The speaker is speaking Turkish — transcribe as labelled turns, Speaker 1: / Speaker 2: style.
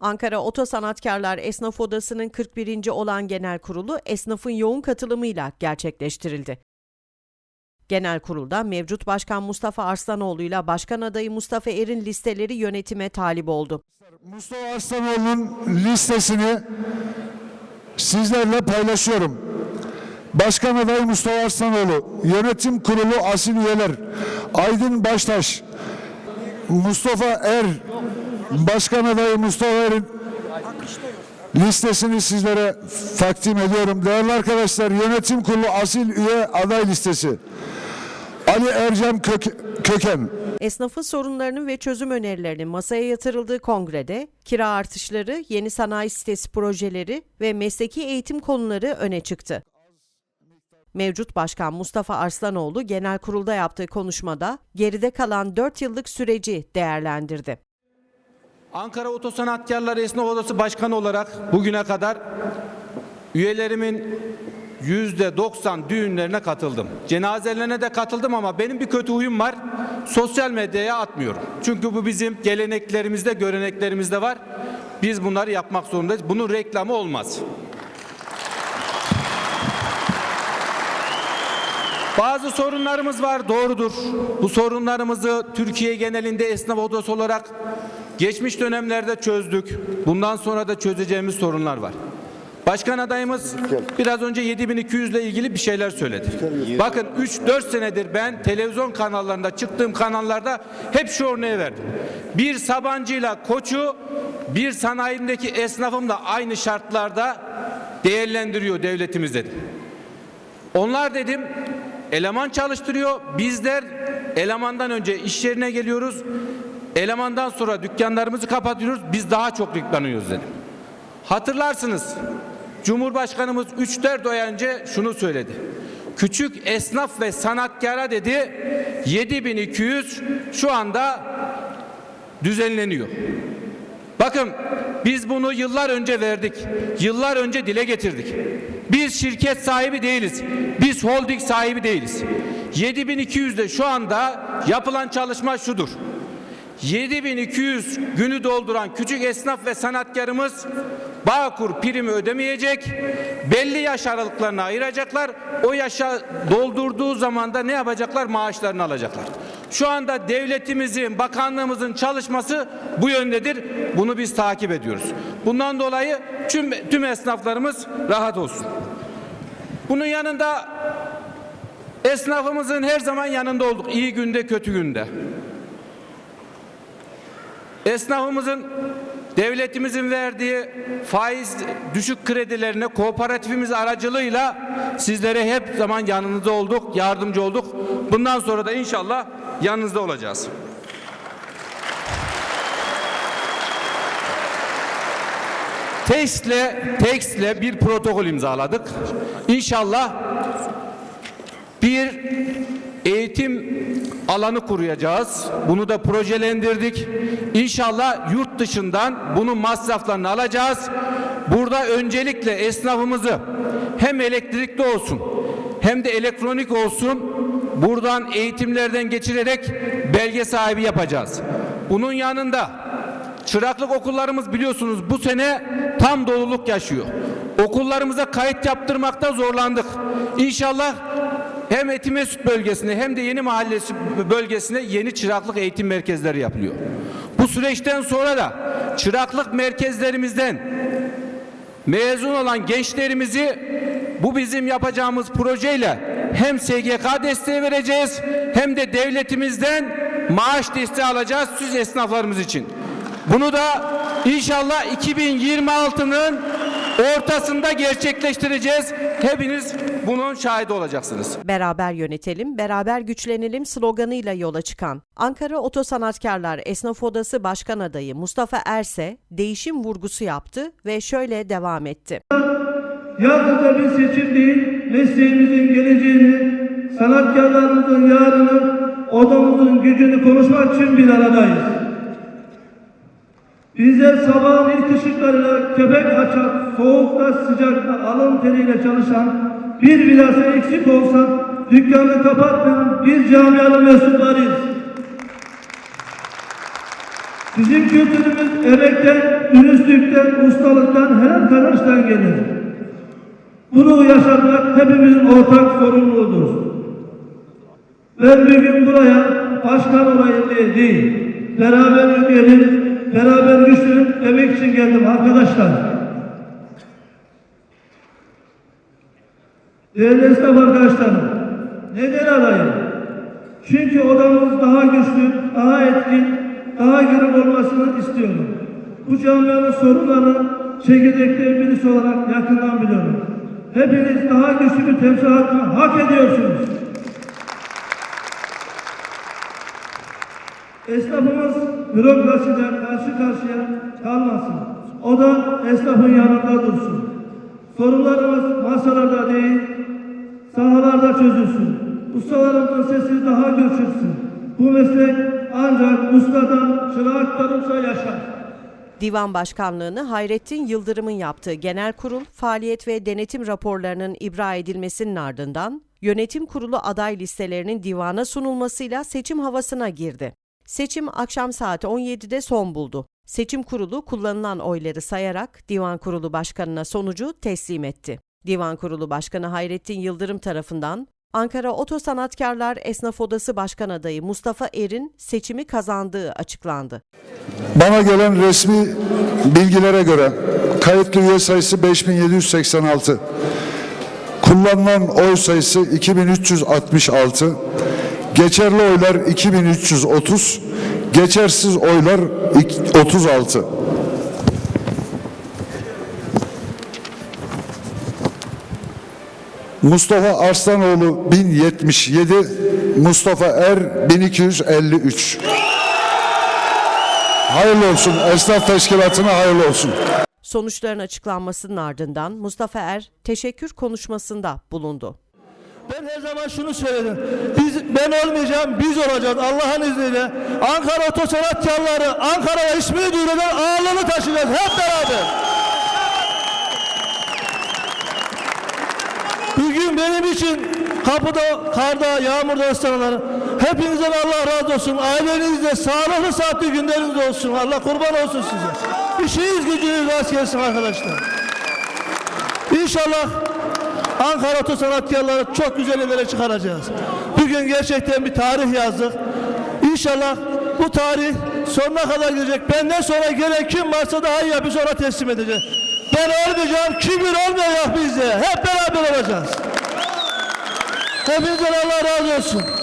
Speaker 1: Ankara Oto Sanatkarlar Esnaf Odası'nın 41. olan genel kurulu esnafın yoğun katılımıyla gerçekleştirildi. Genel kurulda mevcut Başkan Mustafa Arslanoğlu ile Başkan adayı Mustafa Er'in listeleri yönetime talip oldu.
Speaker 2: Mustafa Arslanoğlu'nun listesini sizlerle paylaşıyorum. Başkan adayı Mustafa Arslanoğlu, yönetim kurulu asil üyeler, Aydın Baştaş, Mustafa Er, Başkan adayı Mustafa Er'in listesini sizlere takdim ediyorum. Değerli arkadaşlar, yönetim kurulu asil üye aday listesi. Ali Ercem Kök- Köken,
Speaker 1: Esnafın sorunlarının ve çözüm önerilerinin masaya yatırıldığı kongrede kira artışları, yeni sanayi sitesi projeleri ve mesleki eğitim konuları öne çıktı. Mevcut Başkan Mustafa Arslanoğlu genel kurulda yaptığı konuşmada geride kalan 4 yıllık süreci değerlendirdi.
Speaker 3: Ankara Oto Sanatkarları Esnaf Odası Başkanı olarak bugüne kadar üyelerimin yüzde 90 düğünlerine katıldım. Cenazelerine de katıldım ama benim bir kötü huyum var. Sosyal medyaya atmıyorum. Çünkü bu bizim geleneklerimizde, göreneklerimizde var. Biz bunları yapmak zorundayız. Bunun reklamı olmaz. Bazı sorunlarımız var, doğrudur. Bu sorunlarımızı Türkiye genelinde esnaf odası olarak geçmiş dönemlerde çözdük. Bundan sonra da çözeceğimiz sorunlar var. Başkan adayımız biraz önce 7200 ile ilgili bir şeyler söyledi. Bakın 3-4 senedir ben televizyon kanallarında çıktığım kanallarda hep şu örneği verdim. Bir Sabancı'yla Koç'u bir sanayindeki esnafımla aynı şartlarda değerlendiriyor devletimiz dedim. Onlar dedim eleman çalıştırıyor. Bizler elemandan önce iş yerine geliyoruz. Elemandan sonra dükkanlarımızı kapatıyoruz. Biz daha çok yıklanıyoruz dedim. Hatırlarsınız. Cumhurbaşkanımız 3-4 ay önce şunu söyledi. Küçük esnaf ve sanatkara dedi 7200 şu anda düzenleniyor. Bakın biz bunu yıllar önce verdik. Yıllar önce dile getirdik. Biz şirket sahibi değiliz. Biz holding sahibi değiliz. 7200'de şu anda yapılan çalışma şudur. 7200 günü dolduran küçük esnaf ve sanatkarımız Bağkur primi ödemeyecek. Belli yaş aralıklarına ayıracaklar. O yaşa doldurduğu zaman da ne yapacaklar? Maaşlarını alacaklar. Şu anda devletimizin, bakanlığımızın çalışması bu yöndedir. Bunu biz takip ediyoruz. Bundan dolayı tüm, tüm esnaflarımız rahat olsun. Bunun yanında esnafımızın her zaman yanında olduk. İyi günde, kötü günde. Esnafımızın devletimizin verdiği faiz düşük kredilerine kooperatifimiz aracılığıyla sizlere hep zaman yanınızda olduk, yardımcı olduk. Bundan sonra da inşallah yanınızda olacağız. Tekstle, tekstle bir protokol imzaladık. İnşallah bir eğitim alanı kuracağız. Bunu da projelendirdik. İnşallah yurt dışından bunun masraflarını alacağız. Burada öncelikle esnafımızı hem elektrikli olsun hem de elektronik olsun buradan eğitimlerden geçirerek belge sahibi yapacağız. Bunun yanında çıraklık okullarımız biliyorsunuz bu sene tam doluluk yaşıyor. Okullarımıza kayıt yaptırmakta zorlandık. İnşallah hem Etimesut bölgesine hem de Yeni Mahallesi bölgesine yeni çıraklık eğitim merkezleri yapılıyor. Bu süreçten sonra da çıraklık merkezlerimizden mezun olan gençlerimizi bu bizim yapacağımız projeyle hem SGK desteği vereceğiz hem de devletimizden maaş desteği alacağız siz esnaflarımız için. Bunu da inşallah 2026'nın ortasında gerçekleştireceğiz. Hepiniz bunun şahidi olacaksınız.
Speaker 1: Beraber yönetelim, beraber güçlenelim sloganıyla yola çıkan Ankara Oto Sanatkarlar Esnaf Odası Başkan Adayı Mustafa Erse değişim vurgusu yaptı ve şöyle devam etti.
Speaker 4: Yalnızca bir seçim değil, mesleğimizin geleceğini, sanatkarlarımızın yarını, odamızın gücünü konuşmak için bir aradayız. Bizler sabahın ilk ışıklarıyla köpek açar, soğukta sıcakta alın teriyle çalışan, bir bilhassa eksik olsa dükkanını kapatmayan bir camianın mensuplarıyız. Bizim kültürümüz emekten, dürüstlükten, ustalıktan, helal kazançtan gelir. Bunu yaşatmak hepimizin ortak sorumluluğudur. Ben bir gün buraya başkan olayım diye değil, beraber yürüyelim, beraber güçlenip demek için geldim arkadaşlar. Değerli esnaf arkadaşlarım, neden adayım? Çünkü odamız daha güçlü, daha etkin, daha gürül olmasını istiyorum. Bu camianın sorunlarını çekirdekleri birisi olarak yakından biliyorum. Hepiniz daha güçlü bir temsil hak ediyorsunuz. Esnafımız bürokrasiden karşı karşıya kalmasın. O da esnafın yanında dursun. Sorunlarımız masalarda değil, sahalarda çözülsün. Ustalarımızın sesi daha göçülsün. Bu meslek ancak ustadan çırağa aktarılsa yaşar.
Speaker 1: Divan Başkanlığını Hayrettin Yıldırım'ın yaptığı genel kurul, faaliyet ve denetim raporlarının ibra edilmesinin ardından yönetim kurulu aday listelerinin divana sunulmasıyla seçim havasına girdi. Seçim akşam saat 17'de son buldu. Seçim kurulu kullanılan oyları sayarak Divan Kurulu Başkanı'na sonucu teslim etti. Divan Kurulu Başkanı Hayrettin Yıldırım tarafından Ankara Oto Sanatkarlar Esnaf Odası Başkan adayı Mustafa Er'in seçimi kazandığı açıklandı.
Speaker 2: Bana gelen resmi bilgilere göre kayıtlı üye sayısı 5786. Kullanılan oy sayısı 2366. Geçerli oylar 2330. Geçersiz oylar ik- 36. Mustafa Arslanoğlu 1077, Mustafa Er 1253. Hayırlı olsun. Esnaf teşkilatına hayırlı olsun.
Speaker 1: Sonuçların açıklanmasının ardından Mustafa Er teşekkür konuşmasında bulundu.
Speaker 4: Ben her zaman şunu söyledim. Biz ben olmayacağım, biz olacağız Allah'ın izniyle. Ankara Otosanatkarları, Ankara'ya ismini duyuracağız, ağırlığını taşıyacağız hep beraber. Bugün benim için kapıda, karda, yağmurda ıslananlar hepinizden Allah razı olsun. Ailenizde sağlıklı saatli günleriniz olsun. Allah kurban olsun size. İşiniz gücünüz rast gelsin arkadaşlar. İnşallah Ankara Oto Sanatkarları çok güzel yerlere çıkaracağız. Bugün gerçekten bir tarih yazdık. İnşallah bu tarih sonuna kadar gidecek. Benden sonra gelen kim varsa daha iyi yapıp sonra teslim edeceğiz. Ben olmayacağım, kibir olmayacak bizde. Hep beraber olacağız. Hepinizden Allah razı olsun.